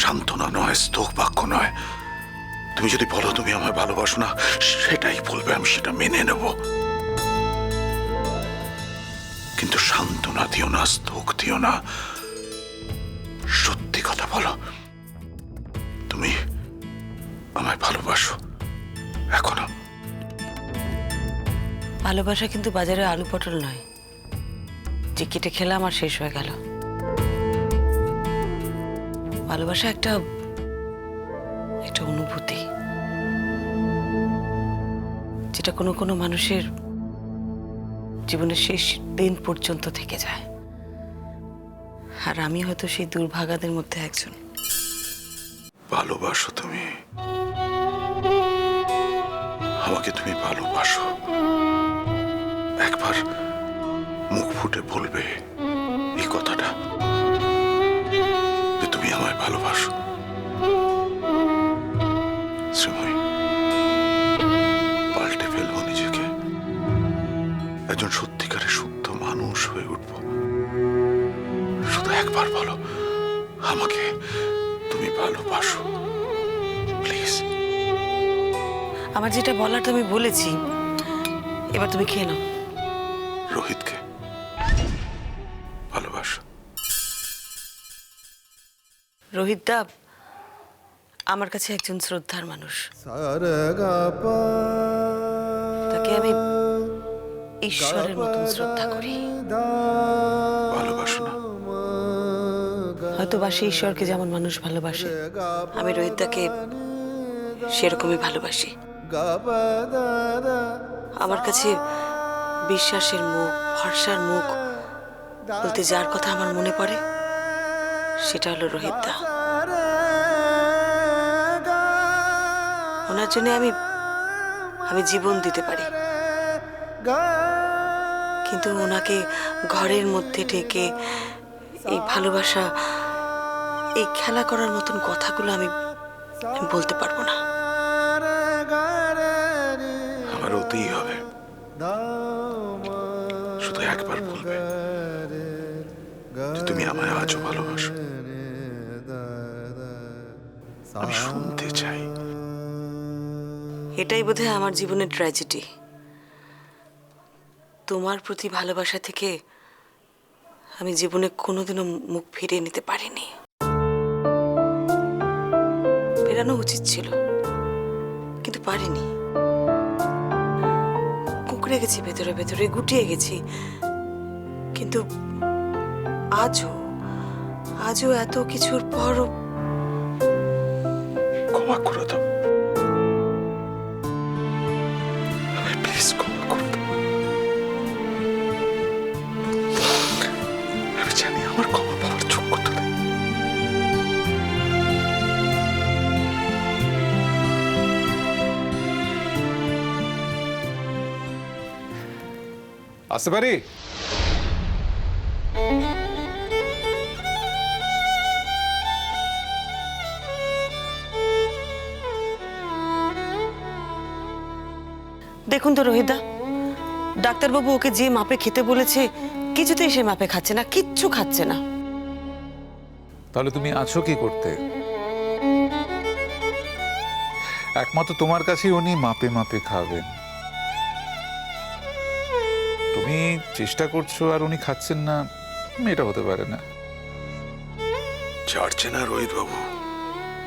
সান্ত্বনা নয়, স্তোক বাক্য নয়। তুমি যদি বলো তুমি আমায় ভালোবাসো না, সেটাই বলবে, আমি সেটা মেনে নেব। কিন্তু সান্ত্বনা দিও না, স্তোক দিও না। সত্যি কথা বলো, তুমি আমায় ভালোবাসো, এখনও। ভালোবাসা কিন্তু বাজারে আলু পটল নয়। যে কেটে খেলাম আর শেষ হয়ে গেল। ভালোবাসা একটা একটা অনুভূতি। যেটা কোনো কোনো মানুষের জীবনের শেষ দিন পর্যন্ত থেকে যায়। আর আমি হয়তো সেই দুর্ভাগাদের মধ্যে একজন। ভালোবাসো তুমি। আমাকে তুমি ভালোবাসো। একবার মুখ ফুটে বলবে এই কথাটা। একবার বলো আমাকে তুমি ভালোবাসো। প্লিজ আমার যেটা বলার তুমি বলেছি। এবার তুমি খেয়ে নাও। রোহিতকে ভালোবাসো। রোহিত দা আমার কাছে একজন শ্রদ্ধার মানুষ। তাকে আমি ঈশ্বরের মতন শ্রদ্ধা করি। হয়তো ঈশ্বরকে যেমন মানুষ ভালোবাসে, আমি রোহিতদাকে সেরকমই ভালোবাসি। আমার কাছে বিশ্বাসের মুখ, ভরসার মুখ বলতে যার কথা আমার মনে পড়ে, সেটা হলো রোহিতদা। ওনার জন্য আমি আমি জীবন দিতে পারি। কিন্তু ওনাকে ঘরের মধ্যে ঢেকে এই ভালোবাসা এই খেলা করার মতন কথাগুলো আমি বলতে পারব না। আমার ওতেই হবে। শুধু একবার বলবে যে তুমি আমায় আজও ভালোবাসো। আমি শুনতে চাই। এটাই বোধহয় আমার জীবনের ট্র্যাজেডি তোমার প্রতি ভালোবাসা থেকে আমি জীবনে কোনোদিনও মুখ ফিরিয়ে নিতে পারিনি। ফেরানো উচিত ছিল। কিন্তু পারিনি। কুকড়ে গেছি, ভেতরে ভেতরে গুটিয়ে গেছি। কিন্তু আজও আজও এত কিছুর পরও আসতে পারি? দেখুন তো রোহিতদা ডাক্তারবাবু ওকে যে মাপে খেতে বলেছে কিছুতেই সে মাপে খাচ্ছে না কিচ্ছু খাচ্ছে না। তাহলে তুমি আছো কি করতে? একমাত্র তোমার কাছেই উনি মাপে মাপে খাবেন। তুমি চেষ্টা করছ আর উনি খাচ্ছেন না এটা হতে পারে না। ছাড়ছে না রোহিত বাবু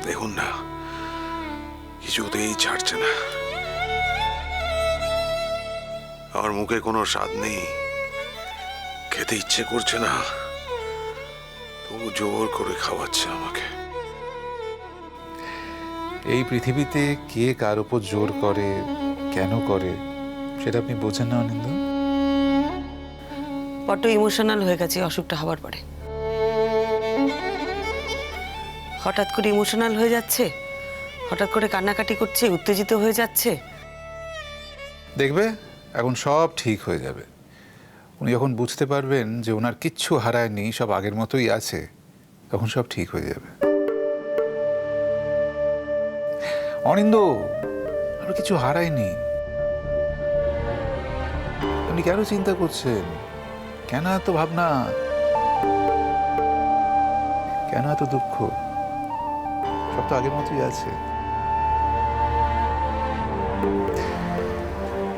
দেখুন না কিছুতেই ছাড়ছে না। আমার মুখে কোনো স্বাদ নেই। খেতে ইচ্ছে করছে না। তবু জোর করে খাওয়াচ্ছে আমাকে। এই পৃথিবীতে কে কার উপর জোর করে কেন করে সেটা আপনি বোঝেন না অনিন্দ? বড্ড ইমোশনাল হয়ে গেছে, অসুখটা হওয়ার পরে। হঠাৎ করে ইমোশনাল হয়ে যাচ্ছে, হঠাৎ করে কান্নাকাটি করছে, উত্তেজিত হয়ে যাচ্ছে। দেখবে, এখন সব ঠিক হয়ে যাবে। উনি যখন বুঝতে পারবেন যে ওনার কিচ্ছু হারায়নি, সব আগের মতোই আছে, তখন সব ঠিক হয়ে যাবে। অনিন্দ, আর কিছু হারায়নি। আপনি কেন চিন্তা করছেন? কেন এত ভাবনা? কেন এত দুঃখ? সব তো আগের মতোই আছে।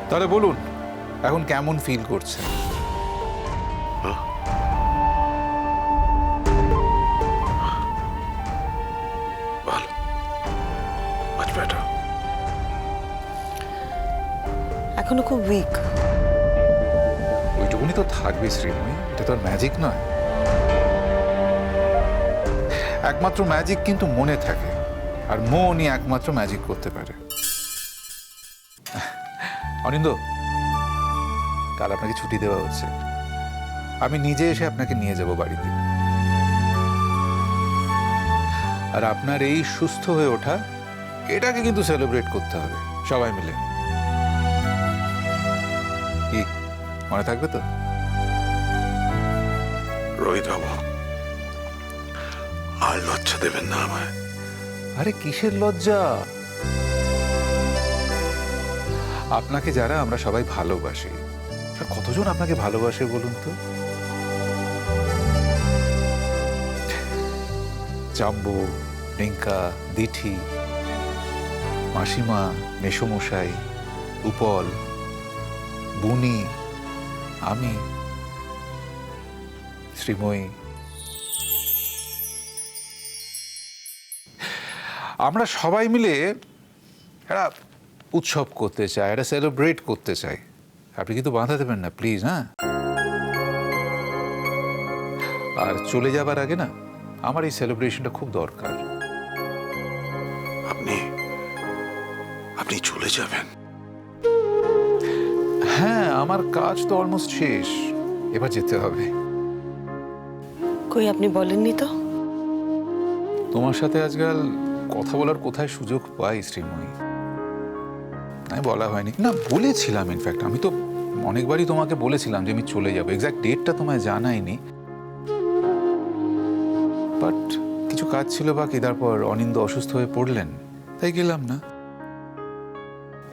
তাহলে বলুন এখন কেমন ফিল করছেন? বেটার এখনও খুব উইক ওইটুকুনি তো থাকবে শ্রীময়ী এটা তো আর ম্যাজিক নয়। একমাত্র ম্যাজিক কিন্তু মনে থাকে। আর মনই একমাত্র ম্যাজিক করতে পারে। অনিন্দ, কাল আপনাকে ছুটি দেওয়া হচ্ছে। আমি নিজে এসে আপনাকে নিয়ে যাব বাড়িতে। আর আপনার এই সুস্থ হয়ে ওঠা, এটাকে কিন্তু সেলিব্রেট করতে হবে, সবাই মিলে। মনে থাকবে তো? রোহিত বাবু আর লজ্জা দেবেন না আমায়। আরে কিসের লজ্জা? আপনাকে যারা আমরা সবাই ভালোবাসি আর কতজন আপনাকে ভালোবাসে বলুন তো? জাম্বু রিঙ্কা দিঠি মাসিমা মেসমশাই উপল বুনি আমি শ্রীময়ী। আমরা সবাই মিলে একটা উৎসব করতে চাই, একটা সেলিব্রেট করতে চাই। আপনি কিন্তু বাধা দেবেন না প্লিজ হ্যাঁ? আর চলে যাবার আগে না, আমার এই সেলিব্রেশনটা খুব দরকার। আপনি আপনি চলে যাবেন। হ্যাঁ আমার কাজ তো অলমোস্ট শেষ। এবার যেতে হবে। কই আপনি বলেননি তো? তোমার সাথে আজকাল কথা বলার কোথায় সুযোগ পাই শ্রীময়ী? আমি বলা হয়নি। না বলেছিলাম ইনফ্যাক্ট আমি তো অনেকবারই তোমাকে বলেছিলাম যে আমি চলে যাব। এক্স্যাক্ট ডেটটা তোমায় জানাইনি। বাট কিছু কাজ ছিল বা বাকি তারপর অনিন্দ অসুস্থ হয়ে পড়লেন তাই গেলাম না।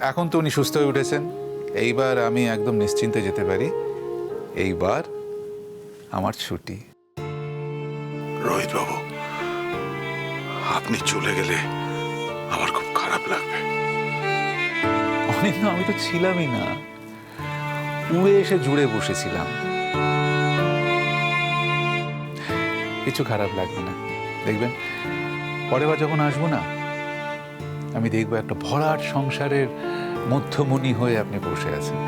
এখন তো উনি সুস্থ হয়ে উঠেছেন। এইবার আমি একদম নিশ্চিন্তে যেতে পারি। এইবার আমার ছুটি। রোহিত বাবু আপনি চলে গেলে আমার খুব খারাপ লাগবে। অনেক আমি তো ছিলামই না। উড়ে এসে জুড়ে বসেছিলাম। কিছু খারাপ লাগবে না। দেখবেন পরের বার যখন আসব না আমি দেখব একটা ভরাট সংসারের মধ্যমণি হয়ে আপনি বসে আছেন।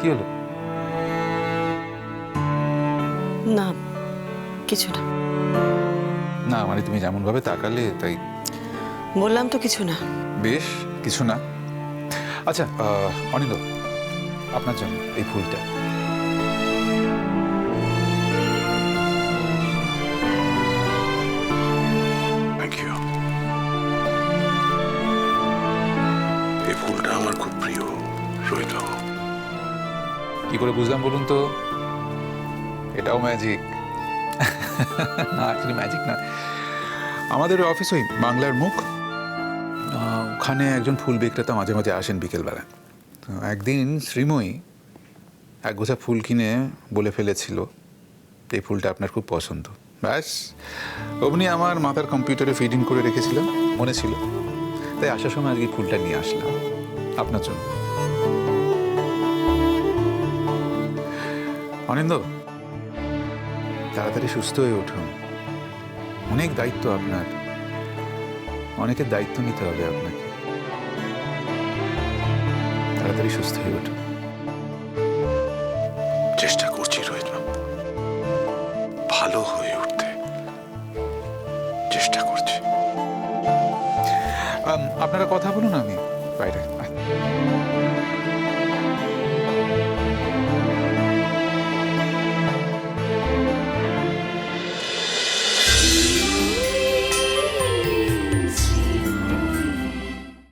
কি হলো? না কিছু না। না মানে তুমি যেমন ভাবে তাকালে তাই। বললাম তো কিছু না। বেশ কিছু না। আচ্ছা অনিন্দ আপনার জন্য এই ফুলটা। কি করে বুঝলাম বলুন তো? এটাও ম্যাজিক না অ্যাকচুয়ালি ম্যাজিক না। আমাদের অফিস ওই বাংলার মুখ। ওখানে একজন ফুল বিক্রেতা মাঝে মাঝে আসেন বিকেলবেলা। তো একদিন শ্রীময়ী এক গোছা ফুল কিনে বলে ফেলেছিল, এই ফুলটা আপনার খুব পছন্দ। ব্যাস, অমনি আমার মাথার কম্পিউটারে ফিডিং করে রেখেছিলাম মনে ছিল। তাই আসার সময় আজকে ফুলটা নিয়ে আসলাম। আপনার জন্য। অনিন্দ তাড়াতাড়ি সুস্থ হয়ে উঠুন। অনেক দায়িত্ব আপনার। অনেকের দায়িত্ব নিতে হবে আপনাকে। তাড়াতাড়ি সুস্থ হয়ে উঠুন। চেষ্টা করছি রোহিত বাবু। ভালো হয়ে উঠতে। চেষ্টা করছি। আপনারা কথা বলুন আমি বাইরে।